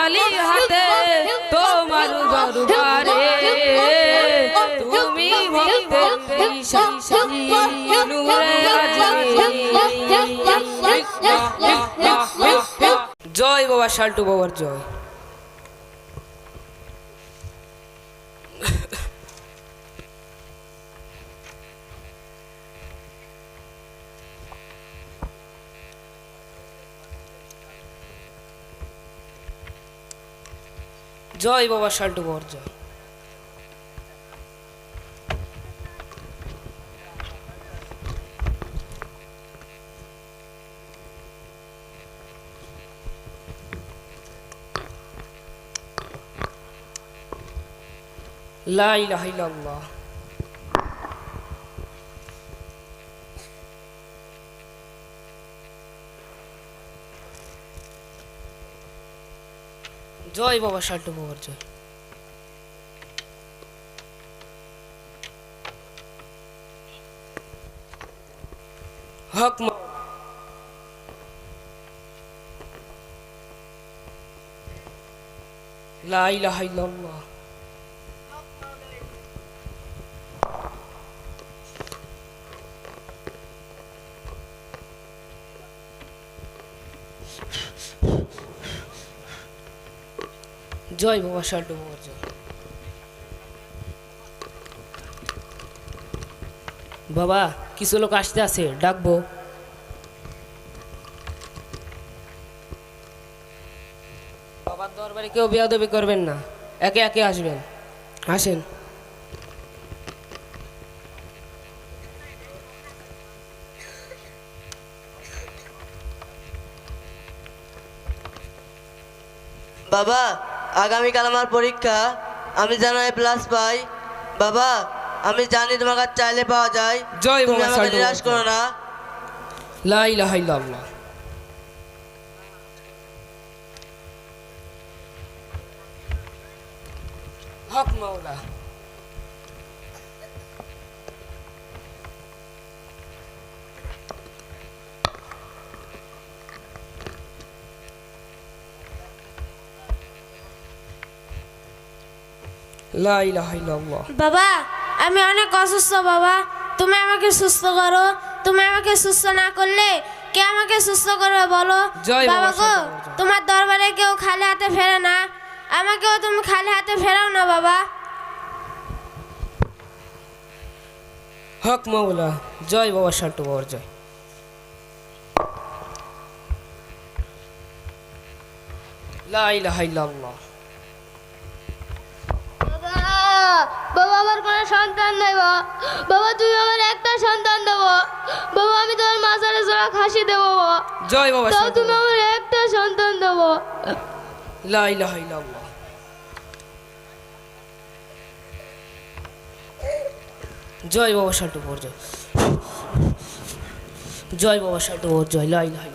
খালি হাতে তোমার দরবারে। তুমি ভক্তের জয় বাবা শাল্টু বাবার জয়। জয় বাবা শাল্টু বর জয়। লা ইলাহা ইল্লাল্লাহ। জয় বাবা শাল্টু বাবার জয়। হক লা ইলাহা ইল্লাল্লাহ। জয় বাবা শাল্টু বাবার জয়। বাবা, কিছু লোক আসতে আছে, ডাকবো। বাবার দরবারে কেউ বেয়াদবি করবেন না, একে একে আসবেন। আসেন। বাবা আগামীকাল আমার পরীক্ষা। আমি যেন প্লাস পাই। বাবা আমি জানি তোমার কাছে চাইলে পাওয়া যায়। জয় তুমি আমাকে নিরাশ করো না। লা ইলাহা ইল্লাল্লাহ। হক মাওলা। বাবা আমি অনেক অসুস্থ বাবা। তুমি আমাকে সুস্থ করো। তুমি আমাকে সুস্থ না করলে কে আমাকে সুস্থ করবে বলো? বাবা গো। তোমার দরবারে কেউ খালি হাতে ফেরে না। আমাকেও তুমি খালি হাতে ফেরাও না বাবা। হক মাওলা জয় বাবা শাল্টু বাবার জয়। লা ইলাহা ইল্লাল্লাহ বাবা বাবা আমার কোনো সন্তান নেই বাবা তুমি আমার একটা সন্তান দেবো। বাবা আমি তোমার মাজারে জোড়া খাসি দেবো জয় বাবা তাও তুমি আমার একটা সন্তান দেবো। লা ইলাহা ইল্লাল্লাহ। জয় বাবা শাল্টু বাবার জয় জয় বাবা শাল্টু বাবার জয় লা ইলাহা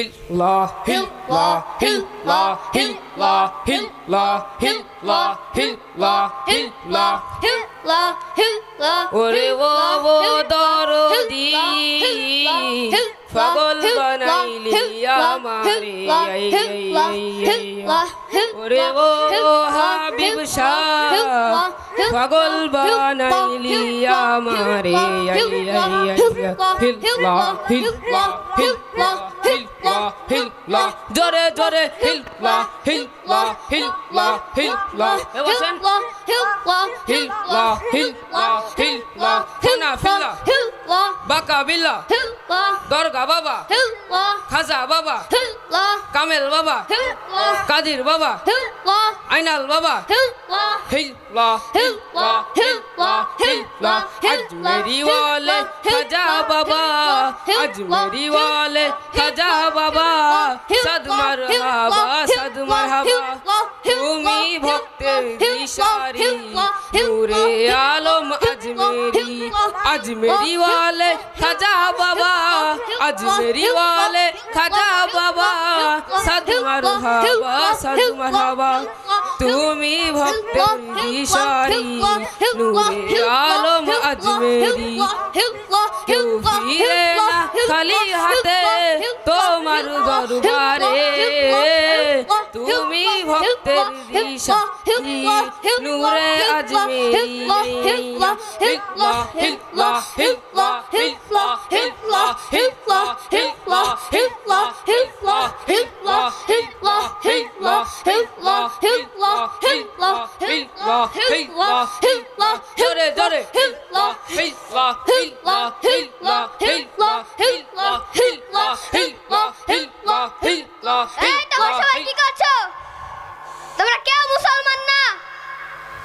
ইল্লাল্লাহ হিল লা হিল লা হিল লা হিল লা হিল লা হিল লা হিল লা হিল লা হিল্লা হিল্লা ওরে ও ও দরদি পাগল বানাইলি আমারে। ওরে ও হাবিব শাহ পাগল বানাইলি আমারে। হিল্লা হিল্লা হিল্লা হিল্লা হিল্লা জোরে জোরে হিল্লা হিল্লা হিল্লা হিল্লা বসেন হিল্লা হিল্লা হিল্লা হিল্লা ফিনা ফিল্লা হিল্লা বাকা বিল্লা হিল্লা দরগা বাবা হিল্লা খাজা বাবা হিল্লা কামেল বাবা হিল্লা কাদির বাবা হিল্লা আইনাল বাবা হিল্লা হিল্লা হিল্লা হিল্লা अजमेरी वाले खजा बाबा अजमेरी वाले खजा बाबा सद मरहबा सद मरहबा पूरे आलम अजमेरी अजमेरी वाले खजा बाबा अजमेरी वाले खजा बाबा सद मरहबा सद मरहबा তুমি ভক্তের দিশারি নূরে আলম আজমেরি। ফিরে না খালি হাতে তোমার দরবারে। তুমি ভক্তের দিশারি নূরে আজমেরি। হিল্লা হিল্লা হিল্লা হিল্লা হিল্লা হিল্লা হিল্লা হিল্লা হিল্লা হিল্লা হিল্লা হিল্লা হিল্লা হিল্লা হিল্লা হিল্লা হিল্লা হিল্লা হিল্লা জোরে জোরে হিল্লা হিল্লা হিল্লা হিল্লা হিল্লা হিল্লা হিল্লা হিল্লা হিল্লা হিল্লা এই তোমরা সবাই কি করছ তোমরা কেউ মুসলমান না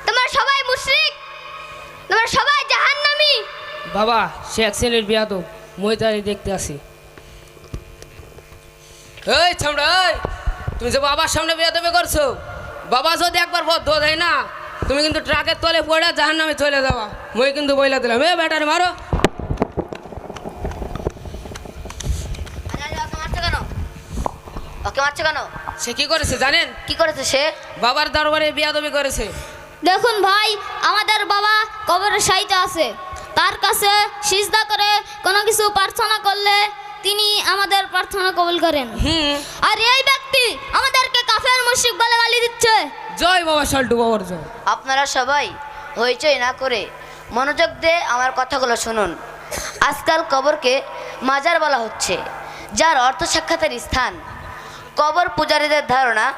তোমরা সবাই মুশরিক তোমরা সবাই জাহান্নামী বাবা সে এক শ্রেণির বিয়াদ মই তারি দেখতে আসি এই ছামড়া তুমি যে বাবার সামনে বিয়াদবি করছ বাবা যদি একবার বদ্ধ দেয় না তুমি কিন্তু ট্রাকের তলে পড়ে জাহান নামে চলে যাওয়া মই কিন্তু বইলা দিলাম এ ব্যাটারে মারো। ওকে মারছো কেন? সে কি করেছে জানেন? কি করেছে সে? বাবার দরবারে বিয়াদবি করেছে। দেখুন ভাই আমাদের বাবা কবরে সাইতে আছে। তার কাছে সিজদা করে কোনো কিছু প্রার্থনা করলে তিনি আমাদের প্রার্থনা কবুল করেন। হুম। আর এই ব্যক্তি আমাদেরকে কাফের মুশরিক বলে গালি দিচ্ছে। জয় বাবা শাল্টু বাবার জয়। আপনারা সবাই হইচই না করে মনোযোগ দিয়ে আমার কথাগুলো শুনুন। আজকাল কবরকে মাজার বলা হচ্ছে যার অর্থ সাক্ষাতের স্থান। কবর পূজারীদের ধারণা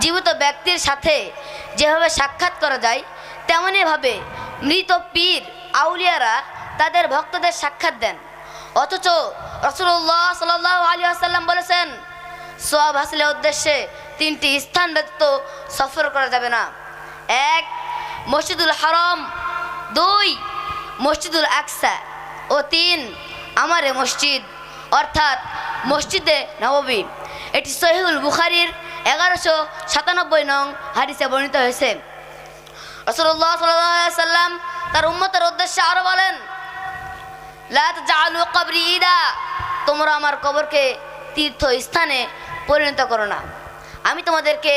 জীবিত ব্যক্তির সাথে যেভাবে সাক্ষাৎ করা যায় তেমনইভাবে মৃত পীর আউলিয়ারা তাদের ভক্তদের সাক্ষাৎ দেন। অথচ রসুল্লাহ সাল আলী আসাল্লাম বলেছেন সোয়াব হাসিলের উদ্দেশ্যে তিনটি স্থান ব্যতীত সফর করা যাবে না। এক, মসজিদুল হারম, দুই, মসজিদুল আকসা, ও তিন, আমারে মসজিদ, অর্থাৎ মসজিদে নববী। এটি সহিউল বুখারির এগারোশো সাতানব্বই নং হাদিসে বর্ণিত হয়েছে। রসুল্লাহ সাল্লাম তার উম্মতের উদ্দেশ্যে আরও বলেন ইদা তোমরা আমার কবরকে তীর্থ স্থানে পরিণত করো না। আমি তোমাদেরকে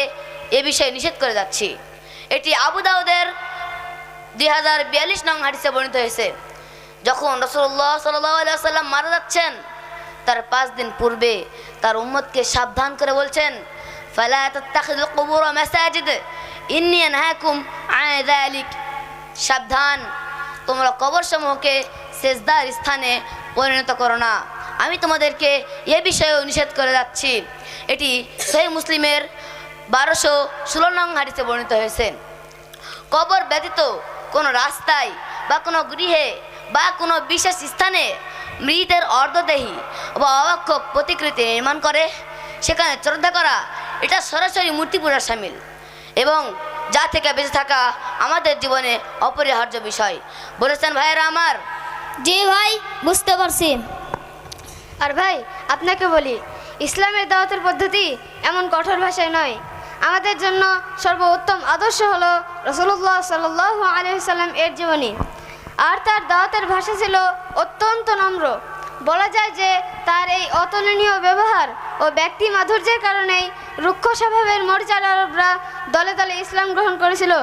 এ বিষয়ে নিষেধ করে যাচ্ছি। এটি আবু দাউদের দুই হাজার বিয়াল্লিশ নং হাদিসে বর্ণিত হয়েছে। যখন রসুল্লাহ সাল্লাম মারা যাচ্ছেন, তার পাঁচ দিন পূর্বে তার উম্মতকে সাবধান করে বলছেন সাবধান, তোমরা কবর সমূহকে সেজদার স্থানে পরিণত করো না। আমি তোমাদেরকে এ বিষয়ে নিষেধ করে যাচ্ছি। এটি সেই মুসলিমের বারোশো ষোলো নং হাদিসে বর্ণিত হয়েছে। কবর ব্যতীত কোনো রাস্তায় বা কোনো গৃহে বা কোনো বিশেষ স্থানে মৃতের অর্ধদেহী বা অবাক্ষক প্রতিকৃতি নির্মাণ করে, সেখানে শ্রদ্ধা করা, এটা সরাসরি মূর্তি পূজার সামিল। এবং যা থেকে বেঁচে থাকা আমাদের জীবনে অপরিহার্য বিষয়। বলেছেন ভাইয়েরা আমার জি ভাই, বুঝতে পারছি। আর ভাই, আপনাকে বলি, ইসলামের দাওয়াতের পদ্ধতি এমন কঠোর ভাষায় নয়। আমাদের জন্য সর্বোত্তম আদর্শ হল রসুল্লাহ সাল্লাহ আলহিসাল্লাম এর জীবনী। আর তার দাওয়াতের ভাষা ছিল অত্যন্ত নম্র। বলা যায় যে তার এই অতুলনীয় ব্যবহার ও ব্যক্তি মাধুর্যের কারণেই রুক্ষ স্বভাবের মর্যাদা আরবরা দলে দলে ইসলাম গ্রহণ করেছিল।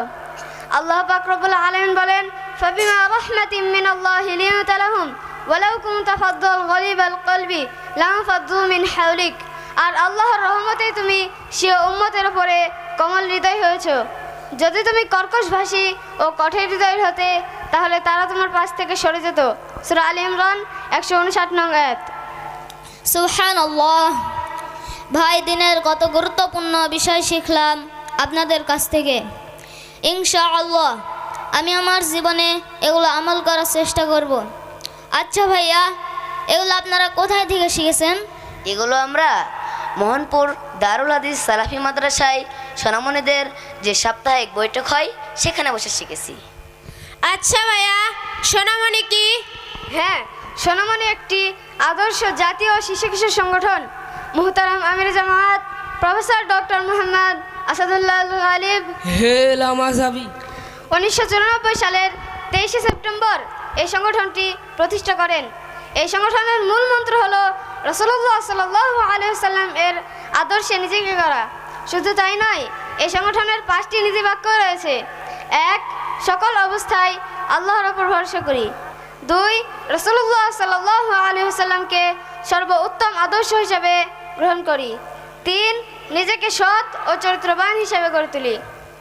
আল্লাহ পাক রব্বুল আলামিন বলেন ফাবিমা রাহমাতিম মিনাল্লাহি লিনতা লাহুম ওয়ালাউ কুনতা ফাদ্দাল গলিবাল কলবি লানফাদ্দু মিন হাওলিক আর আল্লাহর রহমতেই তুমি সে উম্মতের উপরে কমল হৃদয় হয়েছ। যদি তুমি কর্কশ ভাষী ও কঠোর হৃদয়ের হতে, তাহলে তারা তোমার পাশ থেকে সরে যেত। সূরা আলী ইমরান একশো উনষাট নং আয়াত। সুহান ভাই, দিনের কত গুরুত্বপূর্ণ বিষয় শিখলাম আপনাদের কাছ থেকে। ইনশা আল্লাহ আমি আমার জীবনে এগুলো আমল করার চেষ্টা করব। আচ্ছা ভাইয়া এগুলো আপনারা কোথায় থেকে শিখেছেন? এগুলো আমরা মোহনপুর দারুল হাদিস সালাফি মাদ্রাসায় সোনামণিদের যে সাপ্তাহিক বৈঠক হয় সেখানে বসে শিখেছি। আচ্ছা ভাইয়া সোনামণি কি? হ্যাঁ সোনামণি একটি আদর্শ জাতীয় শিশু কিশোর সংগঠন। মুহতারাম আমির জামাত প্রফেসর ডক্টর মোহাম্মদ আসাদুল্লাহ আল গালিব হে লামাজাবি। উনিশশো চুরানব্বই সালের তেইশে সেপ্টেম্বর এই সংগঠনটি প্রতিষ্ঠা করেন। এই সংগঠনের মূল মন্ত্র হলো রসুল্লাহ সাল্লাহ আলহাম এর আদর্শে নিজেকে করা শুধু তাই নয়, এই সংগঠনের পাঁচটি নীতিবাক্য রয়েছে। এক, সকল অবস্থায় আল্লাহর ওপর ভরসা করি। দুই রসুল্লাহ সাল্লাহ আলহিহাল্লামকে সর্বোত্তম আদর্শ হিসাবে গ্রহণ করি। তিন, নিজেকে সৎ ও চরিত্রবান হিসাবে গড়ে তুলি।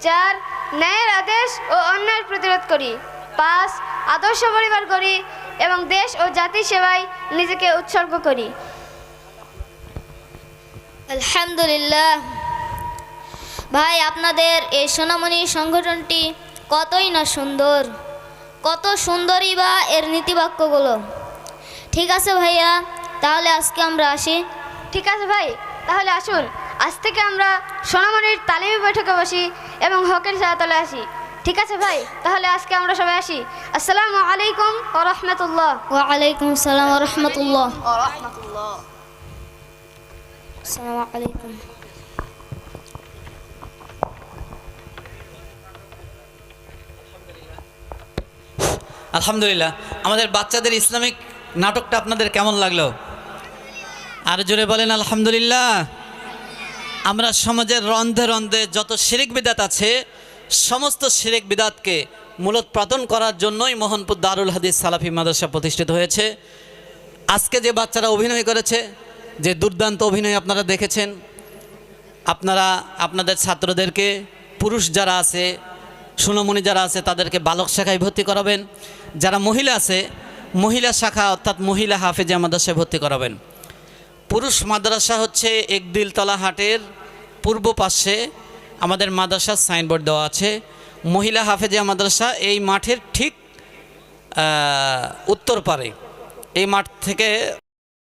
চার ন্যায়ের আদেশ ও অন্যায়ের প্রতিরোধ করি। পাঁচ আদর্শ পরিবার করি এবং দেশ ও জাতি সেবায় নিজেকে উৎসর্গ করি। আলহামদুলিল্লাহ। ভাই আপনাদের এই সোনামণি সংগঠনটি কতই না সুন্দর কত সুন্দরই বা এর নীতিবাক্যগুলো। ঠিক আছে ভাইয়া তাহলে আজকে আমরা আসি। ঠিক আছে ভাই তাহলে আসুন। আজ থেকে আমরা সোনামণির তালিমি বৈঠকে বসি। এবং হকের ছায়াতলে আসি। ঠিক আছে ভাই? তাহলে আজকে আমরা সবাই আসি। আসসালামু আলাইকুম ও রহমতুল্লাহ। ওয়ালাইকুম আসসালাম রহমতুল্লাহ। আসসালামু আলাইকুম। আলহামদুলিল্লাহ। আমাদের বাচ্চাদের ইসলামিক নাটকটা আপনাদের কেমন লাগল? আর জোরে বলেন আলহামদুলিল্লাহ। আমরা সমাজের রন্ধে রন্ধে যত শিরিক বিদাত আছে, সমস্ত শিরিক বিদাতকে মূলোৎপাদন করার জন্যই মোহনপুর দারুল হাদিস সালাফি মাদ্রাসা প্রতিষ্ঠিত হয়েছে। আজকে যে বাচ্চারা অভিনয় করেছে, যে দুর্দান্ত অভিনয় আপনারা দেখেছেন, আপনারা, আপনাদের ছাত্রদেরকে, পুরুষ যারা আছে, সুনমণি যারা আছে, তাদেরকে বালক শাখায় ভর্তি করাবেন। যারা মহিলা আছে, মহিলা শাখা অর্থাৎ মহিলা হাফেজা মাদ্রাসায় ভর্তি করাবেন। পুরুষ মাদ্রাসা হচ্ছে একদিলতলা হাটের পূর্ব পাশে আমাদের মাদ্রাসার সাইনবোর্ড দেওয়া আছে। মহিলা হাফেজিয়া মাদ্রাসা এই মাঠের ঠিক উত্তর পারে। এই মাঠ থেকে